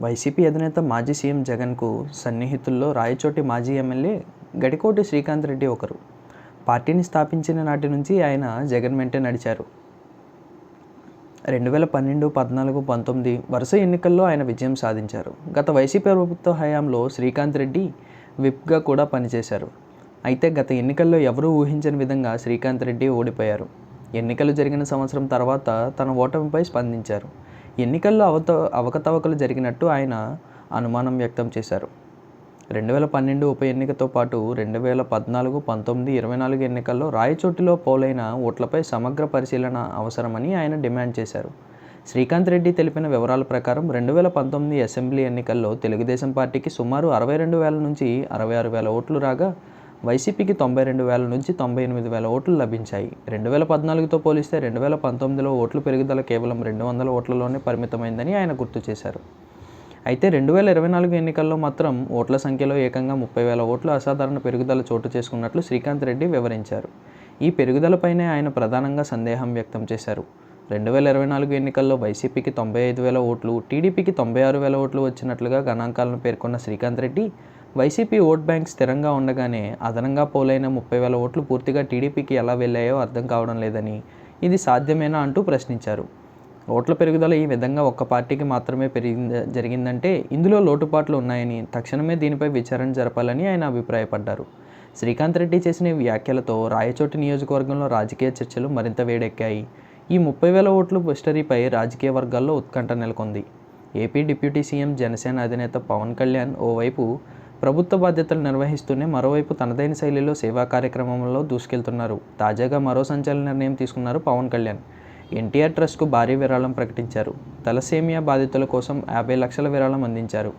YCP అధినేత మాజీ CM జగన్కు సన్నిహితుల్లో రాయచోటి మాజీ ఎమ్మెల్యే గడికోటి శ్రీకాంత్ రెడ్డి ఒకరు. పార్టీని స్థాపించిన నాటి నుంచి ఆయన జగన్ వెంటే నడిచారు. రెండు వేల పన్నెండు పద్నాలుగు పంతొమ్మిది వరుస ఎన్నికల్లో ఆయన విజయం సాధించారు. గత వైసీపీ ప్రభుత్వ హయాంలో శ్రీకాంత్ రెడ్డి విప్గా కూడా పనిచేశారు. అయితే గత ఎన్నికల్లో ఎవరూ ఊహించని విధంగా శ్రీకాంత్ రెడ్డి ఓడిపోయారు. ఎన్నికలు జరిగిన సంవత్సరం తర్వాత తన ఓటమిపై స్పందించారు. ఎన్నికల్లో అవత అవకతవకలు జరిగినట్టు ఆయన అనుమానం వ్యక్తం చేశారు. రెండు వేల పన్నెండు ఉప ఎన్నికతో పాటు రెండు వేల పద్నాలుగు పంతొమ్మిది ఇరవై నాలుగు ఎన్నికల్లో రాయచోటిలో పోలైన ఓట్లపై సమగ్ర పరిశీలన అవసరమని ఆయన డిమాండ్ చేశారు. శ్రీకాంత్ రెడ్డి తెలిపిన వివరాల ప్రకారం రెండు వేల పంతొమ్మిది అసెంబ్లీ ఎన్నికల్లో తెలుగుదేశం పార్టీకి సుమారు అరవై రెండు వేల నుంచి అరవై ఆరు వేల ఓట్లు రాగా వైసీపీకి తొంభై రెండు వేల నుంచి తొంభై ఎనిమిది వేల ఓట్లు లభించాయి. రెండు వేల పద్నాలుగుతో పోలిస్తే రెండు వేల పంతొమ్మిదిలో ఓట్లు పెరుగుదల కేవలం రెండు వందల ఓట్లలోనే పరిమితమైందని ఆయన గుర్తు చేశారు. అయితే రెండు వేల ఇరవై నాలుగు ఎన్నికల్లో మాత్రం ఓట్ల సంఖ్యలో ఏకంగా ముప్పై వేల ఓట్లు అసాధారణ పెరుగుదల చోటు చేసుకున్నట్లు శ్రీకాంత్ రెడ్డి వివరించారు. ఈ పెరుగుదలపైనే ఆయన ప్రధానంగా సందేహం వ్యక్తం చేశారు. రెండు వేల ఇరవై నాలుగు ఎన్నికల్లో వైసీపీకి తొంభై ఐదు వేల ఓట్లు టీడీపీకి తొంభై ఆరు వేల ఓట్లు వచ్చినట్లుగా గణాంకాలను పేర్కొన్న Srikanth Reddy YCP vote bank స్థిరంగా ఉండగానే అదనంగా పోలైన ముప్పై వేల ఓట్లు పూర్తిగా టీడీపీకి ఎలా వెళ్ళాయో అర్థం కావడం లేదని ఇది సాధ్యమేనా అంటూ ప్రశ్నించారు. ఓట్ల పెరుగుదల ఈ విధంగా ఒక్క పార్టీకి మాత్రమే పెరిగింద జరిగిందంటే ఇందులో లోటుపాట్లు ఉన్నాయని తక్షణమే దీనిపై విచారణ జరపాలని ఆయన అభిప్రాయపడ్డారు. శ్రీకాంత్ రెడ్డి చేసిన ఈ వ్యాఖ్యలతో రాయచోటి నియోజకవర్గంలో రాజకీయ చర్చలు మరింత వేడెక్కాయి. ఈ ముప్పై వేల ఓట్లు మిస్టరీపై రాజకీయ వర్గాల్లో ఉత్కంఠ నెలకొంది. ఏపీ డిప్యూటీ సీఎం జనసేన అధినేత పవన్ కళ్యాణ్ ఓవైపు ప్రభుత్వ బాధ్యతలు నిర్వహిస్తూనే మరోవైపు తనదైన శైలిలో సేవా కార్యక్రమంలో దూసుకెళ్తున్నారు. తాజాగా మరో సంచలన నిర్ణయం తీసుకున్నారు పవన్ కళ్యాణ్. ఎన్టీఆర్ ట్రస్ట్కు భారీ విరాళం ప్రకటించారు. తలసేమియా బాధితుల కోసం యాభై లక్షల విరాళం అందించారు.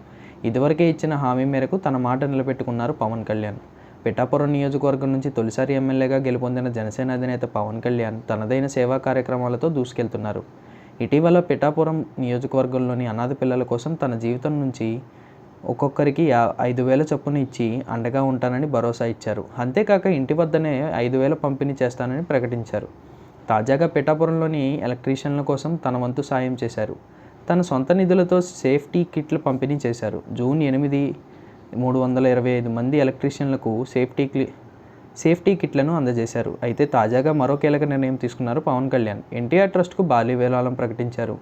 ఇదివరకే ఇచ్చిన హామీ మేరకు తన మాట నిలబెట్టుకున్నారు పవన్ కళ్యాణ్. పిఠాపురం నియోజకవర్గం నుంచి తొలిసారి ఎమ్మెల్యేగా గెలుపొందిన జనసేన అధినేత పవన్ కళ్యాణ్ తనదైన సేవా కార్యక్రమాలతో దూసుకెళ్తున్నారు. ఇటీవల పిఠాపురం నియోజకవర్గంలోని అనాథ పిల్లల కోసం తన జీవితం నుంచి ఒక్కొక్కరికి యా ఐదు వేల చొప్పున ఇచ్చి అండగా ఉంటానని భరోసా ఇచ్చారు. అంతేకాక ఇంటి వద్దనే ఐదు వేల పంపిణీ చేస్తానని ప్రకటించారు. తాజాగా పిఠాపురంలోని ఎలక్ట్రీషియన్ల కోసం తన వంతు సాయం చేశారు. తన సొంత నిధులతో సేఫ్టీ కిట్లు పంపిణీ చేశారు. జూన్ ఎనిమిది మూడు వందల ఇరవై ఐదు మంది ఎలక్ట్రీషియన్లకు సేఫ్టీ క్లి సేఫ్టీ కిట్లను అందజేశారు. అయితే తాజాగా మరో కీలక నిర్ణయం తీసుకున్నారు పవన్ కళ్యాణ్. ఎన్టీఆర్ ట్రస్ట్కు బాలీ విరాళం ప్రకటించారు.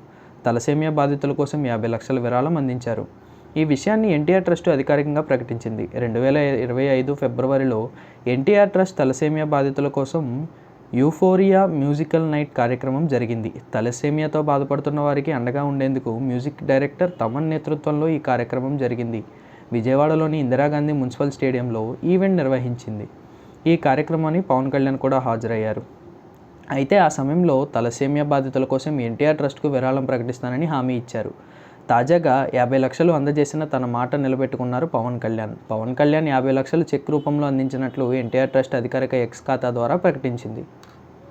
తలసేమియా బాధితుల కోసం యాభై లక్షల విరాళం అందించారు. ఈ విషయాన్ని ఎన్టీఆర్ ట్రస్ట్ అధికారికంగా ప్రకటించింది. రెండు వేల ఇరవై ఐదు ఫిబ్రవరిలో ఎన్టీఆర్ ట్రస్ట్ తలసేమియా బాధితుల కోసం యూఫోరియా మ్యూజికల్ నైట్ కార్యక్రమం జరిగింది. తలసేమియాతో బాధపడుతున్న వారికి అండగా ఉండేందుకు మ్యూజిక్ డైరెక్టర్ తమన్ నేతృత్వంలో ఈ కార్యక్రమం జరిగింది. విజయవాడలోని ఇందిరాగాంధీ మున్సిపల్ స్టేడియంలో ఈవెంట్ నిర్వహించింది. ఈ కార్యక్రమాన్ని పవన్ కళ్యాణ్ కూడా హాజరయ్యారు. అయితే ఆ సమయంలో తలసేమియా బాధితుల కోసం ఎన్టీఆర్ ట్రస్ట్కు విరాళం ప్రకటిస్తానని హామీ ఇచ్చారు. తాజాగా యాభై లక్షలు అందజేసిన తన మాట నిలబెట్టుకున్నారు పవన్ కళ్యాణ్. పవన్ కళ్యాణ్ యాభై లక్షలు చెక్ రూపంలో అందించినట్లు ఎన్టీఆర్ ట్రస్ట్ అధికారిక ఎక్స్ ఖాతా ద్వారా ప్రకటించింది.